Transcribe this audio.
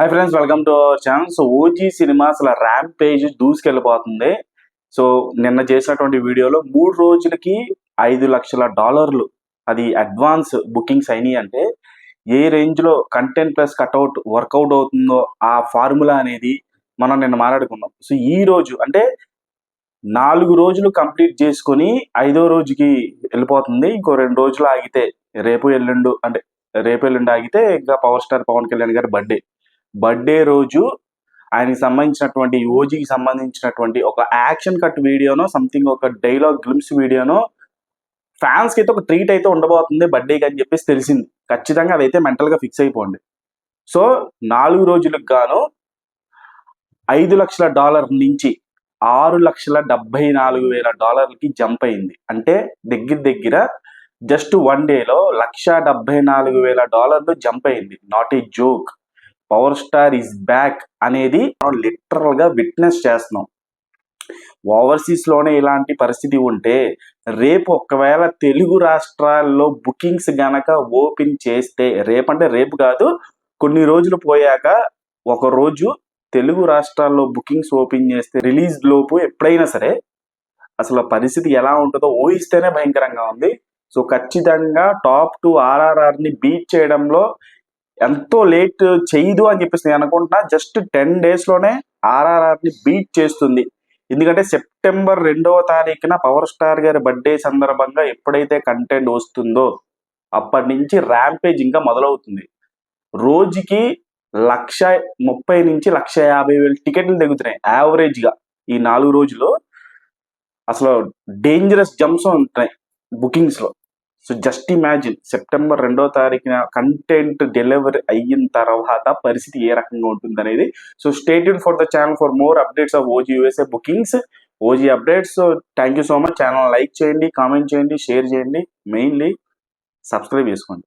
Hi friends welcome to our channel so OG cinema అసలు rampage దూసుకెళ్ళిపోతుంది. So నిన్న చేసినటువంటి వీడియోలో మూడు రోజులకి ఐదు లక్షల డాలర్లు అది అడ్వాన్స్ బుకింగ్స్ అయినాయి అంటే ఏ రేంజ్లో కంటెంట్ ప్లస్ కట్అవుట్ వర్కౌట్ అవుతుందో ఆ ఫార్ములా అనేది మనం నిన్న మాట్లాడుకున్నాం. సో ఈ రోజు అంటే నాలుగు రోజులు కంప్లీట్ చేసుకొని ఐదో రోజుకి వెళ్ళిపోతుంది. ఇంకో రెండు రోజులు ఆగితే రేపు ఎల్లుండు అంటే రేపు ఎల్లుండి ఆగితే ఇంకా పవర్ స్టార్ పవన్ కళ్యాణ్ గారి బర్త్డే బర్త్డే రోజు ఆయనకి సంబంధించినటువంటి ఓజీకి సంబంధించినటువంటి ఒక యాక్షన్ కట్ వీడియోనో సంథింగ్ ఒక డైలాగ్ గ్లిమ్స్ వీడియోనో ఫ్యాన్స్కి అయితే ఒక ట్రీట్ అయితే ఉండబోతుంది బర్త్డేకి అని చెప్పేసి తెలిసింది. ఖచ్చితంగా అదైతే మెంటల్గా ఫిక్స్ అయిపోండి. సో నాలుగు రోజులకు గాను ఐదు లక్షల డాలర్ నుంచి ఆరు లక్షల డెబ్బై నాలుగు వేల డాలర్లకి జంప్ అయింది. అంటే దగ్గర దగ్గర జస్ట్ వన్ డేలో లక్ష డెబ్బై నాలుగు వేల డాలర్లు జంప్ అయింది. Not a joke power star is back అనేది మనం లిటరల్గా విట్నెస్ చేస్తున్నాం. ఓవర్సీస్లోనే ఇలాంటి పరిస్థితి ఉంటే రేపు ఒకవేళ తెలుగు రాష్ట్రాల్లో బుకింగ్స్ గనక ఓపెన్ చేస్తే రేపంటే రేపు కాదు కొన్ని రోజులు పోయాక ఒక రోజు తెలుగు రాష్ట్రాల్లో బుకింగ్స్ ఓపెన్ చేస్తే రిలీజ్ లోపు ఎప్పుడైనా సరే అసలు పరిస్థితి ఎలా ఉంటుందో ఊహిస్తేనే భయంకరంగా ఉంది. సో ఖచ్చితంగా టాప్ టు ఆర్ఆర్ఆర్ని బీట్ చేయడంలో ఎంతో లేట్ చేయదు అని చెప్పేసి నేను అనుకుంటున్నా. జస్ట్ టెన్ డేస్లోనే ఆర్ఆర్ఆర్ని బీట్ చేస్తుంది. ఎందుకంటే సెప్టెంబర్ రెండవ తారీఖున పవర్ స్టార్ గారి బర్త్డే సందర్భంగా ఎప్పుడైతే కంటెంట్ వస్తుందో అప్పటి నుంచి ర్యాంపేజ్ ఇంకా మొదలవుతుంది. రోజుకి లక్ష ముప్పై నుంచి లక్ష యాభై వేలు టికెట్లు దిగుతున్నాయి యావరేజ్గా ఈ నాలుగు రోజులు అసలు డేంజరస్ జంప్స్ ఉంటున్నాయి బుకింగ్స్లో సో జస్ట్ ఇమాజిన్ సెప్టెంబర్ రెండో తారీఖున కంటెంట్ డెలివరీ అయిన తర్వాత పరిస్థితి ఏ రకంగా ఉంటుంది అనేది so stay tuned for the channel for more updates of OG USA bookings OG updates so thank you so much channel like చేయండి కామెంట్ చేయండి షేర్ చేయండి. మెయిన్లీ సబ్స్క్రైబ్ చేసుకోండి.